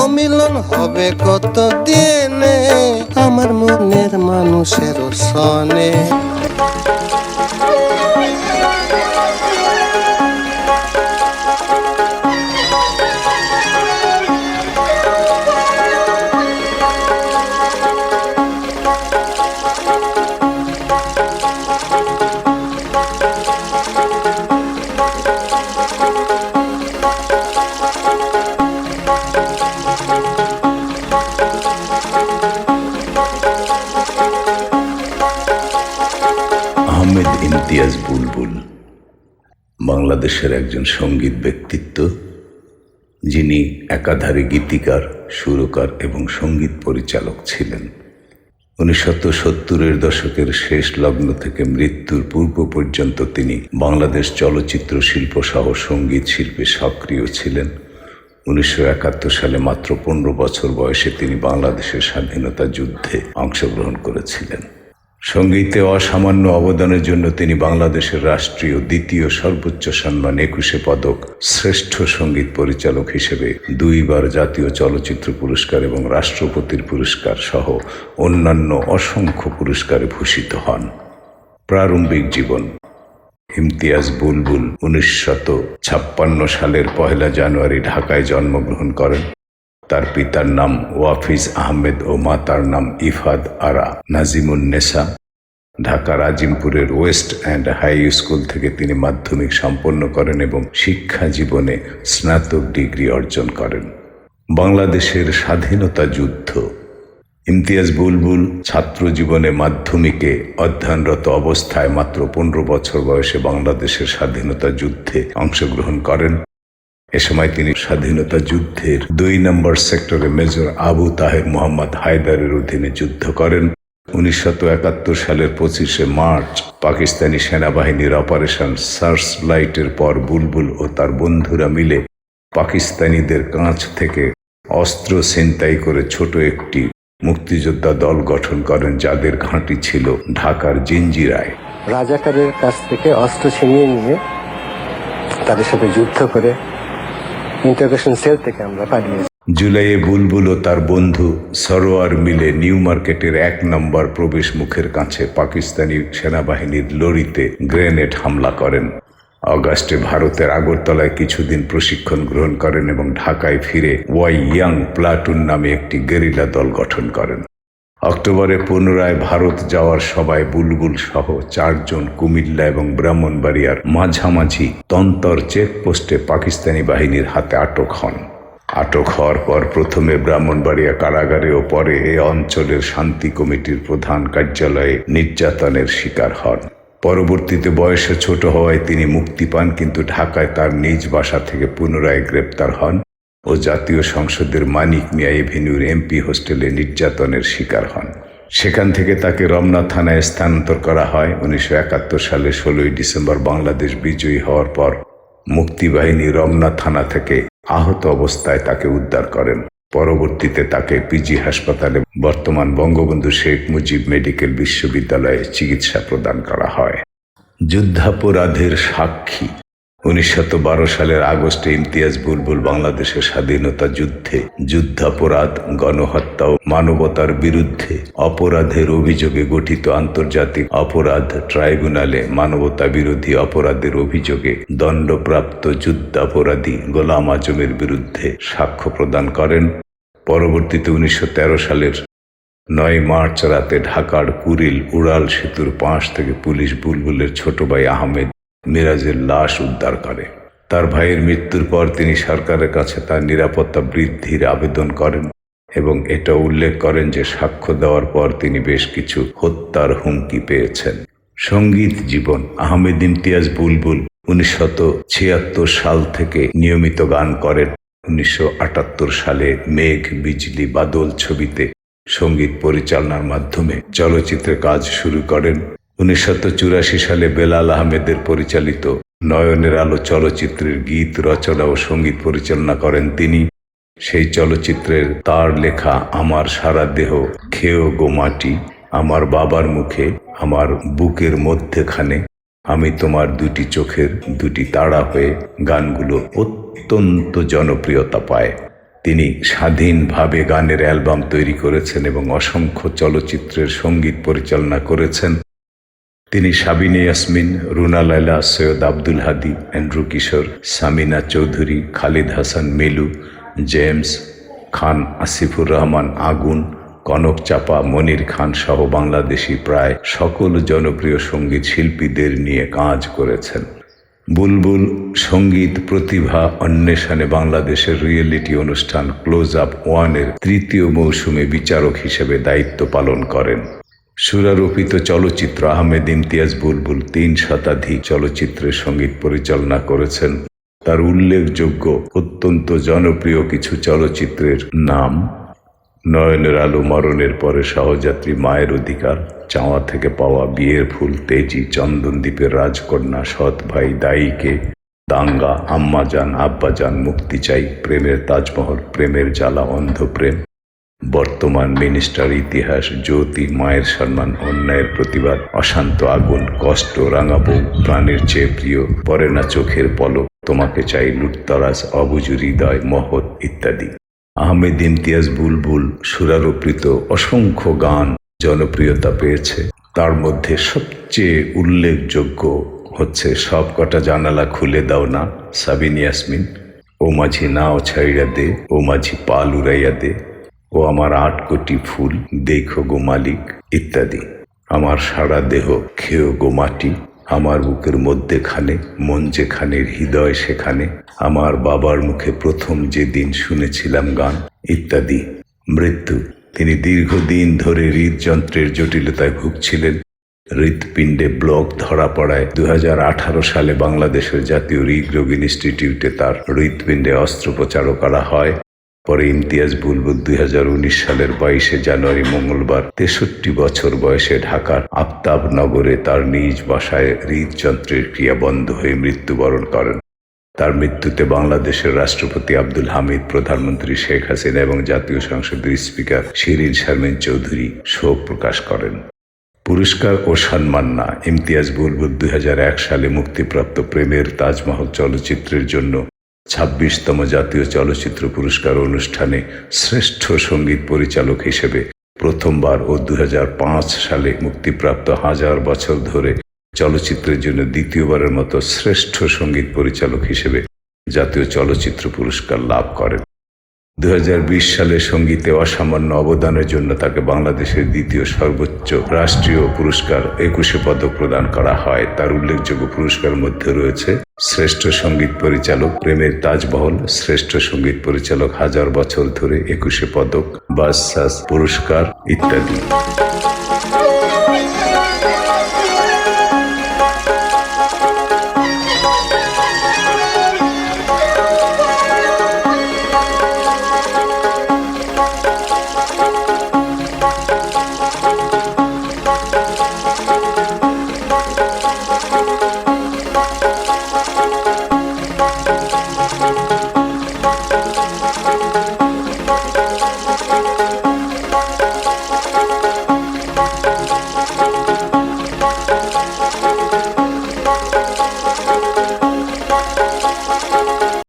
অমিলন হবে কত দিনে আমার মনের মানুষের সনে আহমেদ ইমতিয়াজ বুলবুল, বাংলাদেশের একজন সংগীত ব্যক্তিত্ব, যিনি একাধারে গীতিকার, সুরকার এবং সংগীত পরিচালক ছিলেন। উনিশশত সত্তরের দশকের শেষ লগ্ন থেকে মৃত্যুর পূর্ব পর্যন্ত তিনি বাংলাদেশ চলচ্চিত্র শিল্প সহ সংগীত শিল্পে সক্রিয় ছিলেন। উনিশশো একাত্তর সালে মাত্র পনেরো বছর বয়সে তিনি বাংলাদেশের স্বাধীনতা যুদ্ধে অংশগ্রহণ করেছিলেন। সঙ্গীতে অসামান্য অবদানের জন্য তিনি বাংলাদেশের রাষ্ট্রীয় দ্বিতীয় সর্বোচ্চ সম্মান একুশে পদক শ্রেষ্ঠ সংগীত পরিচালক হিসেবে দুইবার জাতীয় চলচ্চিত্র পুরস্কার এবং রাষ্ট্রপতির পুরস্কার সহ অন্যান্য অসংখ্য পুরস্কারে ভূষিত হন। প্রারম্ভিক জীবন, ইমতিয়াজ বুলবুল উনিশশত ছাপ্পান্ন সালের পহেলা জানুয়ারি ঢাকায় জন্মগ্রহণ করেন। তার পিতার নাম ওয়াফিজ আহমেদ ও মাতার নাম ইফাদ আরা নাজিমুন নেসা ঢাকা রাজিমপুরের ওয়েস্ট অ্যান্ড হাই স্কুল থেকে তিনি মাধ্যমিক সম্পন্ন করেন এবং শিক্ষা জীবনে স্নাতক ডিগ্রি অর্জন করেন। বাংলাদেশের স্বাধীনতা যুদ্ধ। ইমতিয়াজ বুলবুল ছাত্র জীবনে মাধ্যমিকে অধ্যয়নরত অবস্থায় মাত্র পনেরো বছর বয়সে বাংলাদেশের স্বাধীনতা যুদ্ধে অংশগ্রহণ করেন। এ সময় তিনি স্বাধীনতা যুদ্ধের দুই নম্বর সেক্টরে মেজর আবু তাহের মোহাম্মদ হায়দারের অধীনে যুদ্ধ করেন। উনিশশো একাত্তর সালের পঁচিশে মার্চ পাকিস্তানি সেনাবাহিনীর অপারেশন সার্চ লাইটের পর বুলবুল ও তার বন্ধুরা মিলে পাকিস্তানিদের কাঁচ থেকে অস্ত্র ছিনতাই করে ছোট একটি মুক্তিযোদ্ধা দল গঠন করেন, যাদের ঘাঁটি ছিল ঢাকার জিঞ্জিরায় রাজাকারের কাছ থেকে অস্ত্র ছিনিয়ে নিয়ে তাদের সাথে যুদ্ধ করে ইন্টারগ্রেশন সেল থেকে আমরা পাঠিয়েছি জুলাইয়ে বুলবুল ও তার বন্ধু সরোয়ার মিলে নিউ মার্কেটের এক নম্বর প্রবেশ মুখের কাছে পাকিস্তানি সেনাবাহিনীর লরিতে গ্রেনেড হামলা করেন। অগাস্টে ভারতের আগরতলায় কিছুদিন প্রশিক্ষণ গ্রহণ করেন এবং ঢাকায় ফিরে ওয়াই ইয়াং প্লাটুন নামে একটি গেরিলা দল গঠন করেন। অক্টোবরে পুনরায় ভারত যাওয়ার সবাই বুলবুল সহ চারজন কুমিল্লা এবং ব্রাহ্মণবাড়িয়ার মাঝামাঝি তন্তর চেকপোস্টে পাকিস্তানি বাহিনীর হাতে আটক হন। আটক হওয়ার পর প্রথমে ব্রাহ্মণবাড়িয়া কারাগারে ও পরে এ অঞ্চলের শান্তি কমিটির প্রধান কার্যালয়ে নির্যাতনের শিকার হন। পরবর্তীতে বয়সে ছোট হওয়ায় তিনি মুক্তি পান, কিন্তু ঢাকায় তার নিজ বাসা থেকে পুনরায় গ্রেপ্তার হন। ও জাতীয় সংসদের মানিক মিয়া এভিনিউর এমপি হোস্টেলে নির্যাতনের শিকার হন। সেখান থেকে তাকে রমনা থানায় স্থানান্তর করা হয়। উনিশশো একাত্তর সালে ষোলোই ডিসেম্বর বাংলাদেশ বিজয়ী হওয়ার পর মুক্তিবাহিনী রমনা থানা থেকে আহত অবস্থায় তাকে উদ্ধার করেন। পরবর্তীতে তাকে পিজি হাসপাতালে বর্তমান বঙ্গবন্ধু শেখ মুজিব মেডিকেল বিশ্ববিদ্যালয়ে চিকিৎসা প্রদান করা হয়। যুদ্ধাপরাধের সাক্ষী উনিশশত বারো সালের আগস্টে ইমতিয়াজ বুলবুল বাংলাদেশের স্বাধীনতা যুদ্ধে যুদ্ধাপরাধ, গণহত্যা ও মানবতার বিরুদ্ধে অপরাধের অভিযোগে গঠিত আন্তর্জাতিক অপরাধ ট্রাইব্যুনালে মানবতা বিরোধী অপরাধের অভিযোগে দণ্ডপ্রাপ্ত যুদ্ধাপরাধী গোলাম আজমের বিরুদ্ধে সাক্ষ্য প্রদান করেন। পরবর্তীতে উনিশশো তেরো সালের নয় মার্চ রাতে ঢাকার কুরিল উড়াল সেতুর পাশ থেকে পুলিশ বুলবুলের ছোট ভাই আহমেদ মিরাজের লাশ উদ্ধার করে। তার ভাইয়ের মৃত্যুর পর তিনি সরকারের কাছে তার নিরাপত্তা বৃদ্ধির আবেদন করেন এবং এটা উল্লেখ করেন যে সাক্ষ্য দেওয়ার পর তিনি বেশ কিছু হত্যার হুমকি পেয়েছেন। সংগীত জীবন, আহমেদ ইমতিয়াজ বুলবুল উনিশশত সাল থেকে নিয়মিত গান করেন। উনিশশো আটাত্তর সালে মেঘ, বিজলি, বাদল ছবিতে সংগীত পরিচালনার মাধ্যমে চলচ্চিত্রে কাজ শুরু করেন। উনিশশো চুরাশি সালে বেলাল আহমেদের পরিচালিত নয়নের আলো চলচ্চিত্রের গীত, রচনা ও সংগীত পরিচালনা করেন তিনি। সেই চলচ্চিত্রের তার লেখা আমার সারা দেহ খেয়েও গো মাটি, আমার বাবার মুখে, আমার বুকের মধ্যেখানে, আমি তোমার দুটি চোখের দুটি তাড়া হয়ে গানগুলো অত্যন্ত জনপ্রিয়তা পায়। তিনি স্বাধীনভাবে গানের অ্যালবাম তৈরি করেছেন এবং অসংখ্য চলচ্চিত্রের সংগীত পরিচালনা করেছেন। তিনি সাবিনে ইয়াসমিন, রুনা লাইলা সৈয়দ আব্দুল হাদি অ্যান্ড্রু কিশোর, সামিনা চৌধুরী, খালিদ হাসান মেলু, জেমস খান, আসিফুর রহমান আগুন, কনক চাপা, মনির খান সহ বাংলাদেশি প্রায় সকল জনপ্রিয় সংগীত শিল্পীদের নিয়ে কাজ করেছেন। বুলবুল সংগীত প্রতিভা অন্বেষণে বাংলাদেশের রিয়েলিটি অনুষ্ঠান ক্লোজ আপ ওয়ানের তৃতীয় মৌসুমে বিচারক হিসেবে দায়িত্ব পালন করেন। সুরারোপিত চলচ্চিত্র আহমেদ ইমতিয়াজ বুলবুল তিন শতাধিক চলচ্চিত্রের সংগীত পরিচালনা করেছেন। তার উল্লেখযোগ্য, অত্যন্ত জনপ্রিয় কিছু চলচ্চিত্রের নাম, নয়নের আলো মরণের পরে সহযাত্রী মায়ের অধিকার, চাওয়া থেকে পাওয়া বিয়ের ফুল, তেজি চন্দনদ্বীপের রাজকন্যা, সৎ ভাই দায়ীকে দাঙ্গা, আম্মাজান, আব্বাজান, মুক্তি চাই, প্রেমের তাজমহল, প্রেমের জ্বালা অন্ধ প্রেম বর্তমান মিনিস্টার ইতিহাস, জ্যোতি, মায়ের সম্মান, অন্যায়ের প্রতিবাদ, অশান্ত আগুন, কষ্ট রাঙাবো, প্রাণের চেয়ে প্রিয়, পরে না চোখের পলক, তোমাকে চাই লুটতরাজ, অবুজু হৃদয়, মহৎ ইত্যাদি। আহমেদ ইমতিয়াজ বুলবুল, সুরারোপিত, অসংখ্য গান জনপ্রিয়তা পেয়েছে। তার মধ্যে সবচেয়ে উল্লেখযোগ্য হচ্ছে সব কটা জানালা খুলে দাও না, সাবিন ইয়াসমিন। ও মাঝি নাও ছাইড়া দে, ও মাঝি পাল উড়াইয়া দে। ও আমার আট কোটি ফুল, দেখো গো মালিক, ইত্যাদি। আমার সারা দেহ খেয়েও গো মাটি, আমার বুকের মধ্যেখানে, মন যেখানে, হৃদয় সেখানে, আমার বাবার মুখে প্রথম যেদিন শুনেছিলাম গান, ইত্যাদি। মৃত্যু। তিনি দীর্ঘদিন ধরে হৃদযন্ত্রের জটিলতায় ভুগছিলেন। হৃৎপিণ্ডে ব্লক ধরা পড়ায় দু হাজার আঠারো সালে বাংলাদেশের জাতীয় হৃদরোগ ইনস্টিটিউটে তার হৃৎপিণ্ডে অস্ত্রোপচারও করা হয়। পরে ইমতিয়াজ বুলবুল দুই হাজার উনিশ সালের বাইশে জানুয়ারি মঙ্গলবার তেষট্টি বছর বয়সে ঢাকার আফতাব নগরে তার নিজ বাসায় হৃদযন্ত্রের ক্রিয়া বন্ধ হয়ে মৃত্যুবরণ করেন। তার মৃত্যুতে বাংলাদেশের রাষ্ট্রপতি আব্দুল হামিদ, প্রধানমন্ত্রী শেখ হাসিনা এবং জাতীয় সংসদের স্পিকার শিরিন শারমিন চৌধুরী শোক প্রকাশ করেন। পুরস্কার ও সম্মাননা ইমতিয়াজ বুলবুল দুই হাজার এক সালে মুক্তিপ্রাপ্ত প্রেমের তাজমহল চলচ্চিত্রের জন্য ছাব্বিশতম জাতীয় চলচ্চিত্র পুরস্কার অনুষ্ঠানে শ্রেষ্ঠ সংগীত পরিচালক হিসেবে প্রথমবার ও দু হাজার পাঁচ সালে মুক্তিপ্রাপ্ত হাজার বছর ধরে চলচ্চিত্রের জন্য দ্বিতীয়বারের মতো শ্রেষ্ঠ সংগীত পরিচালক হিসেবে জাতীয় চলচ্চিত্র পুরস্কার লাভ করেন। দু হাজার বিশ সালে সঙ্গীতে অসামান্য অবদানের জন্য তাকে বাংলাদেশের দ্বিতীয় সর্বোচ্চ রাষ্ট্রীয় পুরস্কার একুশে পদক প্রদান করা হয়। তার উল্লেখযোগ্য পুরস্কার মধ্যে রয়েছে শ্রেষ্ঠ সংগীত পরিচালক প্রেমের তাজমহল, শ্রেষ্ঠ সংগীত পরিচালক হাজার বছর ধরে একুশে পদক বাসাস পুরস্কার ইত্যাদি।